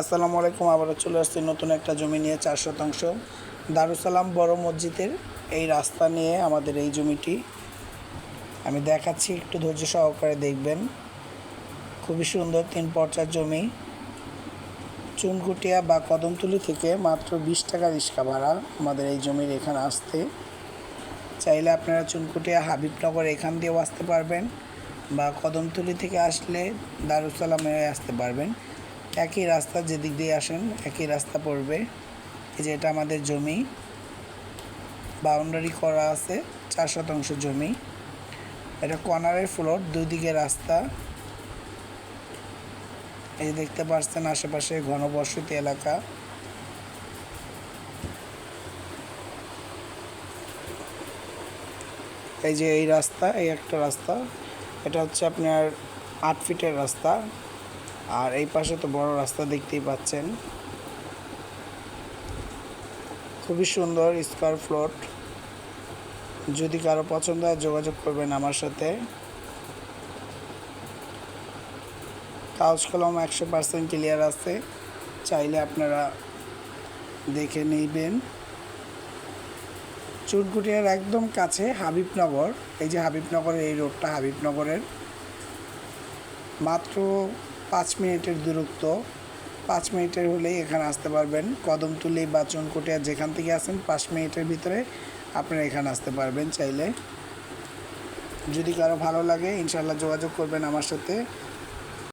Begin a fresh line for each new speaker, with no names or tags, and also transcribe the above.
আসসালামু আলাইকুম, আবারও চলে আসছি নতুন একটা জমি নিয়ে চার শতাংশ। দারুসালাম বড় মসজিদের এই রাস্তা নিয়ে আমাদের এই জমিটি। আমি দেখাচ্ছি, একটু ধৈর্য সহকারে দেখবেন। খুবই সুন্দর তিন পর্চার জমি। চুনকুটিয়া বা কদমতলি থেকে মাত্র বিশ টাকা রিক্সা ভাড়া আমাদের এই জমির এখানে আসতে। চাইলে আপনারা চুনকুটিয়া হাবিবনগর এখান দিয়েও আসতে পারবেন বা কদমতলি থেকে আসলে দারুসালামে আসতে পারবেন। একই রাস্তা যেদিক দিয়ে আসেন, একই রাস্তা পড়বে। এই যে এটা আমাদের জমি। বাউন্ডারি করা আছে, চার শতাংশ জমি। এটা কর্নারের ফ্লোর দুই দিকে রাস্তা। এই দেখতে পাচ্ছেন আশেপাশে ঘনবসতি এলাকা। এই যে এই রাস্তা, এই একটা রাস্তা। এটা হচ্ছে আপনার আট ফিটের রাস্তা। আর এই পাশে তো বড় রাস্তা দেখতেই পাচ্ছেন। খুবই সুন্দর স্কোয়ার ফ্লোট। যদি কারও পছন্দ হয় যোগাযোগ করবেন আমার সাথে। কাগজ কলম একশো পার্সেন্ট ক্লিয়ার আছে, চাইলে আপনারা দেখে নেবেন। চুটগুটিয়ার একদম কাছে হাবিবনগর, এই যে হাবিবনগরের এই রোডটা হাবিবনগরের। মাত্র পাঁচ মিনিটের দূরত্ব। পাঁচ মিনিটের হলেই এখানে আসতে পারবেন। কদমতলি বা চুনকুটিয়া যেখান থেকে আসেন, পাঁচ মিনিটের ভিতরে আপনারা এখানে আসতে পারবেন চাইলে। যদি কারও ভালো লাগে ইনশাল্লাহ যোগাযোগ করবেন আমার সাথে।